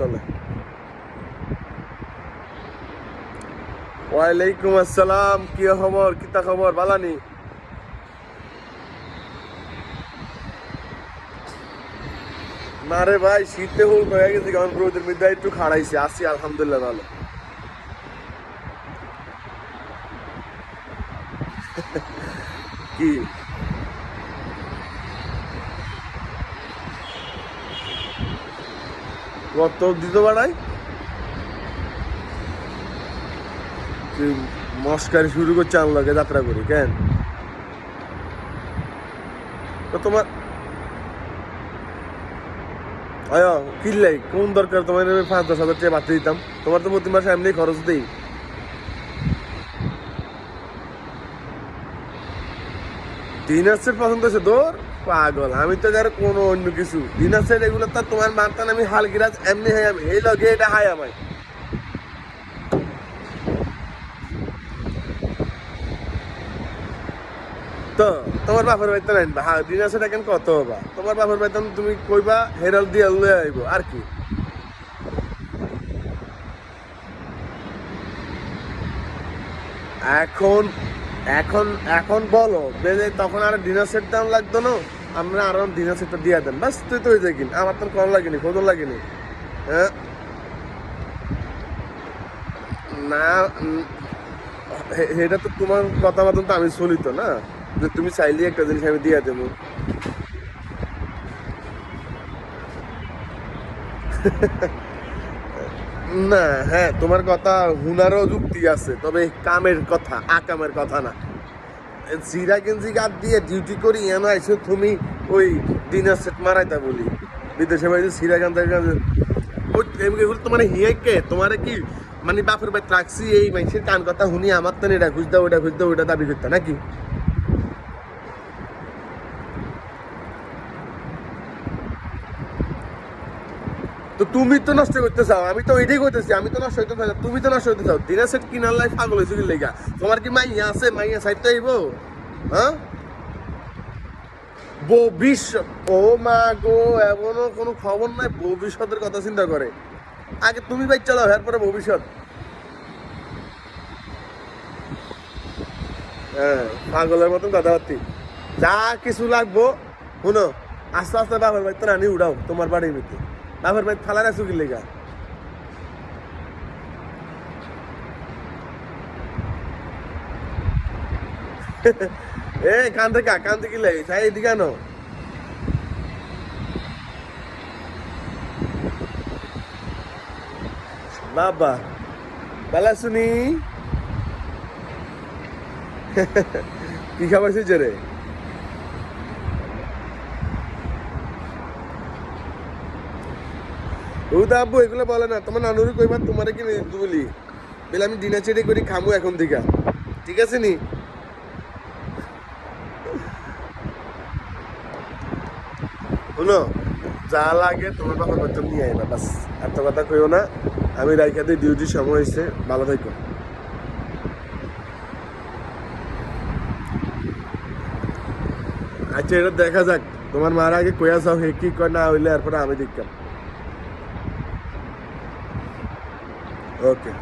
চলে। ওয়ালাইকুম আসসালাম, কি খবর, কিতা খবর, বালানি? না রে ভাই, শীতে হুল হয়ে গেছে, কারণ রোদের মধ্যে একটু খাড়াইছে আসি আলহামদুলিল্লাহ ভালো। কি? কত দিতে বাড়াই তুই মস্কারি শুরু করছে আনলকে যাত্রা করি, কেন? তোমার আয় কিনলাই কোন দরকার? তোমার পাঁচ দশ হাজার টাকা বাড়তে দিতাম। তোমার তো প্রতি মাসে এমনি খরচ দেই। দিনাসের পছন্দ আছে তোর? পাগল, আমি তো যার কোনো অন্য কিছু। দিনাসের এগুলো তো তোমার মারতাম, আমি হালগিরাজ এমনি হাই আমি এই লগে এটা হাই আমায়। তো, তোমার বাপের বেতন আনবা হ্যাঁ দিনাসের এখন কত হবা? তোমার বাপের বেতন তুমি কইবা, হেরাল দিয়ে লয়ে আইব, আর কি? এখন এখন এখন বলো বেজে তখন আর ডিনার সেট দাম লাগতো না। আমরা আরও ডিনার সেটটা দিয়ে দেন। বাস, তুই তো কিন আমার তো কল লাগেনি খোঁজন লাগেনি। হ্যাঁ? না এটা তো তোমার কথা মতন তো আমি শুনি তো, না? যে তুমি চাইলে একটা জিনিস আমি দিয়ে দেবো। না হ্যাঁ তোমার কথা হুনারও যুক্তি আছে, তবে কামের কথা, আকামের কথা না। জিরা গেঞ্জি গাদ দিয়ে ডিউটি করি, এনে আইসো তুমি ওই ডিনার সেট মারাইতা বলি। বিদেশে বাইরে সিরা গান এগুলো তোমার তোমার কি মানে বাপের বাই ট্রাক্সি এই মানুষের কান কথা শুনি আমার তো এটা খুঁজতে ওটা খুঁজতে ওটা দাবি করতে নাকি? তো তুমি তো নষ্ট করতে চাও, আমি তো ওইটাই করতেছি আমি তো নষ্ট করতে চাই তুমি তো নষ্ট করতে চাও। দিনের সেট কিনার লাই পাগল হয়েছে কি লেগা? তোমার কি মাইয়া আছে? মাইয়া সাইড তো আইব হ্যাঁ? ভবিষ্যৎ ও মা গো, এমনও কোনো খবর নাই, ভবিষ্যতের কথা চিন্তা করে। আগে তুমি বাইক চালাও এরপরে ভবিষ্যৎ। হ্যাঁ পাগলের মতন কথাবার্তি। যা কিছু লাগবো, শুনো, আস্তে আস্তে বাবার বাড়িতে রানি উড়াও তোমার বাড়ির ভিতরে। বাবার বাড়িতে ফালার আছো কি লেগা? এ বাবা, বেলা শুনি। কি খাবার শুয়েছে রে। ও তো আব্বু, এগুলো বলে না, তোমার নানুরি কইবা তোমারে কি বলি। বলে আমি ডিনার চেটে করি, খামু এখন থেকে ঠিক আছে নি? শুনো, যা লাগে তোমার বাবার বেতন নিয়ে আইবা, বাস। এত কথা কইও না, আমি রাইখা দিই ডিউটির সময় হয়েছে ভালো থাকো আচ্ছা এটা দেখা যাক, তোমার মার আগে কইয়া যাও হে কি কয়, না হইলে এরপরে আমি দেখতাম। ওকে